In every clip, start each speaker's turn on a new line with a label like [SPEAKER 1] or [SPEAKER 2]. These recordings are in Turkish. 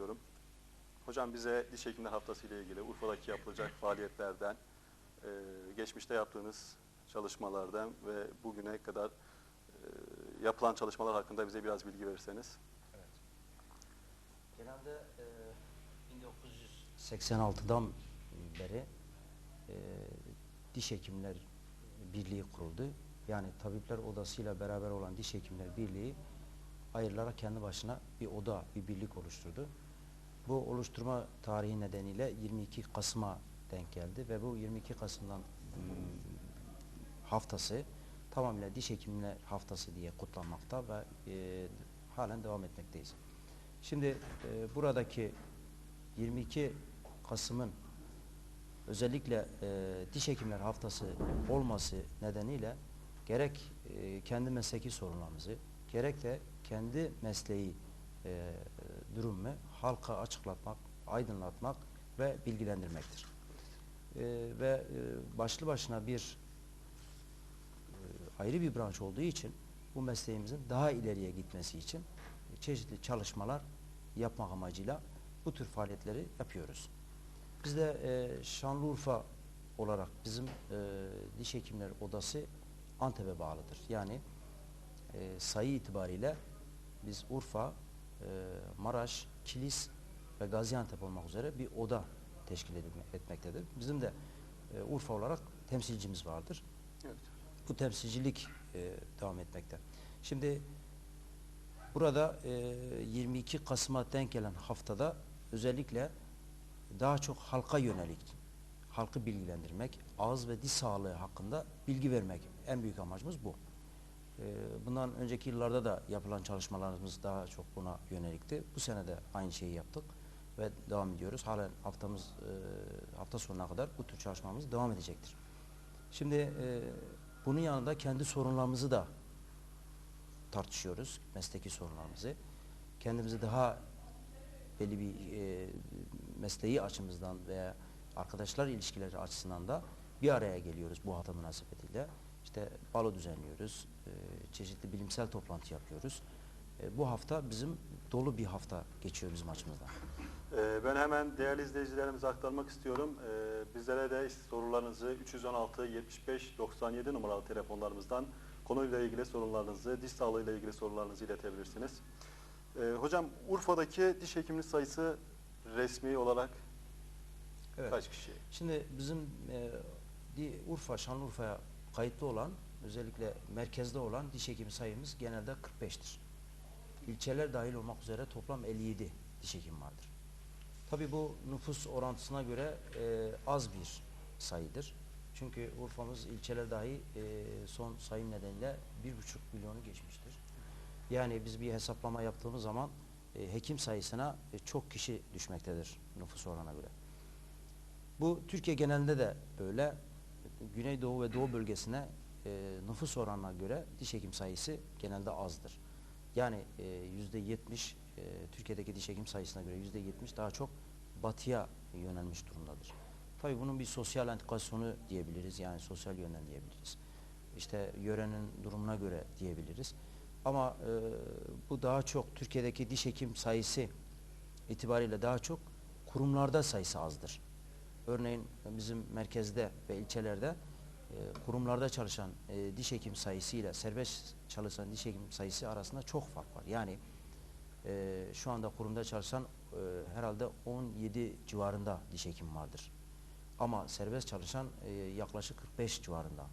[SPEAKER 1] istiyorum. Hocam bize diş hekimler haftası ile ilgili Urfa'daki yapılacak faaliyetlerden, e, geçmişte yaptığınız çalışmalardan ve bugüne kadar e, yapılan çalışmalar hakkında bize biraz bilgi verirseniz.
[SPEAKER 2] Genelde e, 1986'dan beri e, Diş Hekimler Birliği kuruldu. Yani Tabipler Odası'yla beraber olan Diş Hekimler Birliği ayrılarak kendi başına bir oda, bir birlik oluşturdu. Bu oluşturma tarihi nedeniyle 22 Kasım'a denk geldi ve bu 22 Kasım'dan hmm, haftası tamamıyla diş hekimler haftası diye kutlanmakta ve e, halen devam etmekteyiz. Şimdi e, buradaki 22 Kasım'ın özellikle e, diş hekimler haftası olması nedeniyle gerek e, kendi mesleki sorunlarımızı gerek de kendi mesleği e, durumu halka açıklatmak, aydınlatmak ve bilgilendirmektir. E, ve e, başlı başına bir e, ayrı bir branş olduğu için bu mesleğimizin daha ileriye gitmesi için çeşitli çalışmalar yapmak amacıyla bu tür faaliyetleri yapıyoruz. Biz de e, Şanlıurfa olarak bizim e, diş hekimleri odası Antep'e bağlıdır. Yani e, sayı itibariyle biz Urfa, Maraş, Kilis ve Gaziantep olmak üzere bir oda teşkil etmektedir. Bizim de e, Urfa olarak temsilcimiz vardır.
[SPEAKER 1] Evet.
[SPEAKER 2] Bu temsilcilik e, devam etmekte. Şimdi burada e, 22 Kasım'a denk gelen haftada özellikle daha çok halka yönelik, halkı bilgilendirmek, ağız ve diş sağlığı hakkında bilgi vermek en büyük amacımız bu. E, bundan önceki yıllarda da yapılan çalışmalarımız daha çok buna yönelikti. Bu sene de aynı şeyi yaptık ve devam ediyoruz. Halen haftamız e, hafta sonuna kadar bu tür çalışmamız devam edecektir. Şimdi e, bunun yanında kendi sorunlarımızı da tartışıyoruz, mesleki sorunlarımızı. Kendimizi daha belli bir e, mesleği açımızdan veya arkadaşlar ilişkileri açısından da bir araya geliyoruz bu hafta münasebetiyle. İşte balo düzenliyoruz, çeşitli bilimsel toplantı yapıyoruz. E, bu hafta bizim dolu bir hafta geçiyor bizim açımızdan.
[SPEAKER 1] Ee, Ben hemen değerli izleyicilerimize aktarmak istiyorum. Bizlere de sorularınızı 316 75 97 numaralı telefonlarımızdan konuyla ilgili sorularınızı, diş sağlığıyla ilgili sorularınızı iletebilirsiniz. Hocam Urfa'daki diş hekimli sayısı resmi olarak
[SPEAKER 2] Evet.
[SPEAKER 1] kaç kişi?
[SPEAKER 2] Şimdi bizim e, Urfa, Şanlıurfa'ya kayıtlı olan, özellikle merkezde olan diş hekimi sayımız genelde 45'tir. İlçeler dahil olmak üzere toplam 57 diş hekim vardır. Tabi bu nüfus orantısına göre e, az bir sayıdır. Çünkü Urfa'mız ilçeler dahi e, son sayım nedeniyle 1,5 milyonu geçmiştir. Yani biz bir hesaplama yaptığımız zaman e, hekim sayısına e, çok kişi düşmektedir nüfus oranına göre. Bu Türkiye genelinde de böyle. Güneydoğu ve Doğu bölgesine e, nüfus oranına göre diş hekim sayısı genelde azdır. Yani e, yüzde yetmiş Türkiye'deki diş hekim sayısına göre yüzde yetmiş daha çok batıya yönelmiş durumdadır. Tabii bunun bir sosyal antikasyonu diyebiliriz. Yani sosyal yönden diyebiliriz. İşte yörenin durumuna göre diyebiliriz. Ama e, bu daha çok Türkiye'deki diş hekim sayısı itibariyle daha çok kurumlarda sayısı azdır. Örneğin bizim merkezde ve ilçelerde e, kurumlarda çalışan e, diş hekim sayısı ile serbest çalışan diş hekim sayısı arasında çok fark var. Yani e, şu anda kurumda çalışan e, herhalde 17 civarında diş hekim vardır. Ama serbest çalışan e, yaklaşık 45 civarında.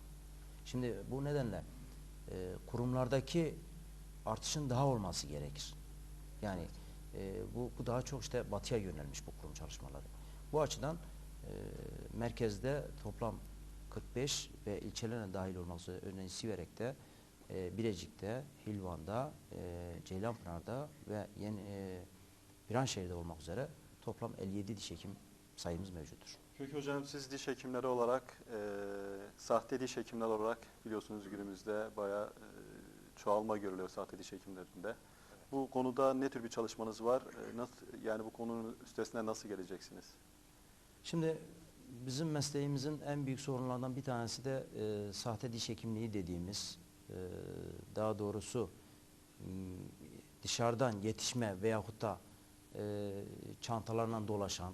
[SPEAKER 2] Şimdi bu nedenle e, kurumlardaki artışın daha olması gerekir. Yani e, bu, bu daha çok işte batıya yönelmiş bu kurum çalışmaları. Bu açıdan e, merkezde toplam 45 ve ilçelerine dahil olmak üzere örneğin Siverek'te, e, Bilecik'te, Hilvan'da, e, Ceylanpınar'da ve yeni e, Viranşehir'de olmak üzere toplam 57 diş hekim sayımız mevcuttur.
[SPEAKER 1] Peki hocam siz diş hekimleri olarak, e, sahte diş hekimler olarak biliyorsunuz günümüzde bayağı e, çoğalma görülüyor sahte diş hekimlerinde. Bu konuda ne tür bir çalışmanız var? E, nasıl, yani bu konunun üstesinden nasıl geleceksiniz?
[SPEAKER 2] Şimdi bizim mesleğimizin en büyük sorunlarından bir tanesi de e, sahte diş hekimliği dediğimiz, e, daha doğrusu m, dışarıdan yetişme veyahut da e, çantalarla dolaşan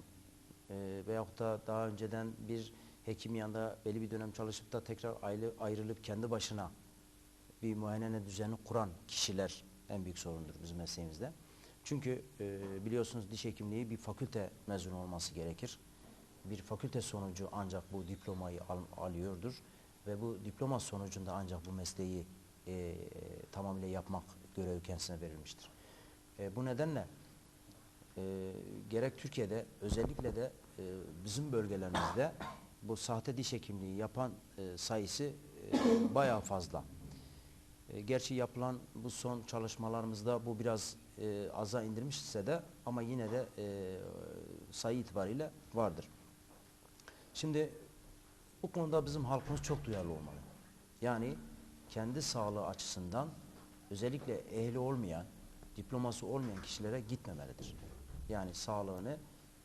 [SPEAKER 2] e, veyahut da daha önceden bir hekim yanında belli bir dönem çalışıp da tekrar ayrı, ayrılıp kendi başına bir muayene düzeni kuran kişiler en büyük sorundur bizim mesleğimizde. Çünkü e, biliyorsunuz diş hekimliği bir fakülte mezunu olması gerekir. Bir fakülte sonucu ancak bu diplomayı al- alıyordur ve bu diploma sonucunda ancak bu mesleği e, tamamıyla yapmak görevi kendisine verilmiştir. E, bu nedenle e, gerek Türkiye'de özellikle de e, bizim bölgelerimizde bu sahte diş hekimliği yapan e, sayısı e, bayağı fazla. E, gerçi yapılan bu son çalışmalarımızda bu biraz e, aza indirmişse de ama yine de e, sayı itibariyle vardır. Şimdi bu konuda bizim halkımız çok duyarlı olmalı. Yani kendi sağlığı açısından özellikle ehli olmayan, diploması olmayan kişilere gitmemelidir. Yani sağlığını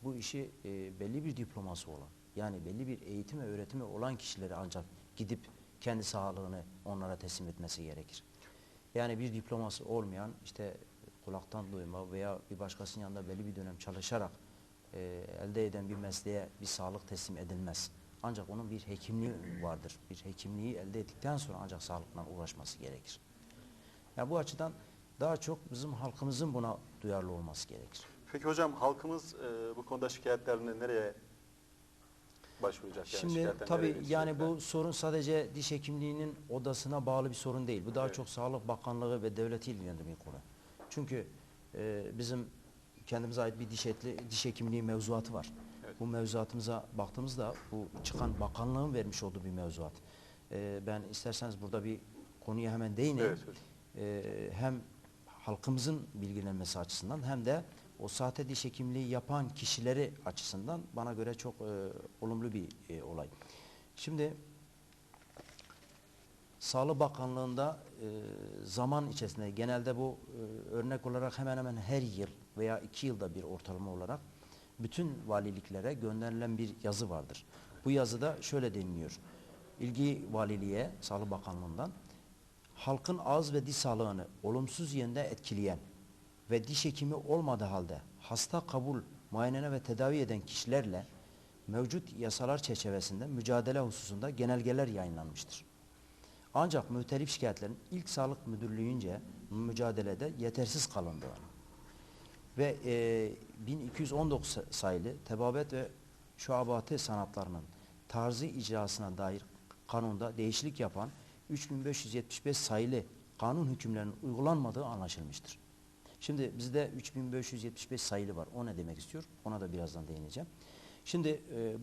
[SPEAKER 2] bu işi e, belli bir diploması olan, yani belli bir eğitim ve öğretimi olan kişilere ancak gidip kendi sağlığını onlara teslim etmesi gerekir. Yani bir diploması olmayan işte kulaktan duyma veya bir başkasının yanında belli bir dönem çalışarak e, elde eden bir mesleğe bir sağlık teslim edilmez. Ancak onun bir hekimliği vardır. Bir hekimliği elde ettikten sonra ancak sağlıkla uğraşması gerekir. Yani bu açıdan daha çok bizim halkımızın buna duyarlı olması gerekir.
[SPEAKER 1] Peki hocam halkımız e, bu konuda şikayetlerini nereye başvuracak? Yani
[SPEAKER 2] Şimdi
[SPEAKER 1] şikayetlerini
[SPEAKER 2] tabii yani bu sorun sadece diş hekimliğinin odasına bağlı bir sorun değil. Bu daha
[SPEAKER 1] Evet.
[SPEAKER 2] çok Sağlık Bakanlığı ve devleti ilgilendiren bir konu. Çünkü e, bizim kendimize ait bir diş, etli, diş hekimliği mevzuatı var.
[SPEAKER 1] Evet.
[SPEAKER 2] Bu mevzuatımıza baktığımızda bu çıkan bakanlığın vermiş olduğu bir mevzuat. E, ben isterseniz burada bir konuya hemen değineyim.
[SPEAKER 1] Evet hocam.
[SPEAKER 2] E, hem halkımızın bilgilenmesi açısından hem de o sahte diş hekimliği yapan kişileri açısından bana göre çok e, olumlu bir e, olay. Şimdi Sağlık Bakanlığı'nda e, zaman içerisinde genelde bu e, örnek olarak hemen hemen her yıl veya iki yılda bir ortalama olarak bütün valiliklere gönderilen bir yazı vardır. Bu yazıda şöyle deniliyor. İlgi valiliğe Sağlık Bakanlığı'ndan halkın ağız ve diş sağlığını olumsuz yönde etkileyen ve diş hekimi olmadığı halde hasta kabul, muayene ve tedavi eden kişilerle mevcut yasalar çerçevesinde mücadele hususunda genelgeler yayınlanmıştır. Ancak muhtelif şikayetlerin ilk sağlık müdürlüğünce mücadelede yetersiz kalındığını ve e, 1219 sayılı tebabet ve şuabatı sanatlarının tarzı icrasına dair kanunda değişiklik yapan 3575 sayılı kanun hükümlerinin uygulanmadığı anlaşılmıştır. Şimdi bizde 3575 sayılı var. O ne demek istiyor? Ona da birazdan değineceğim. Şimdi e,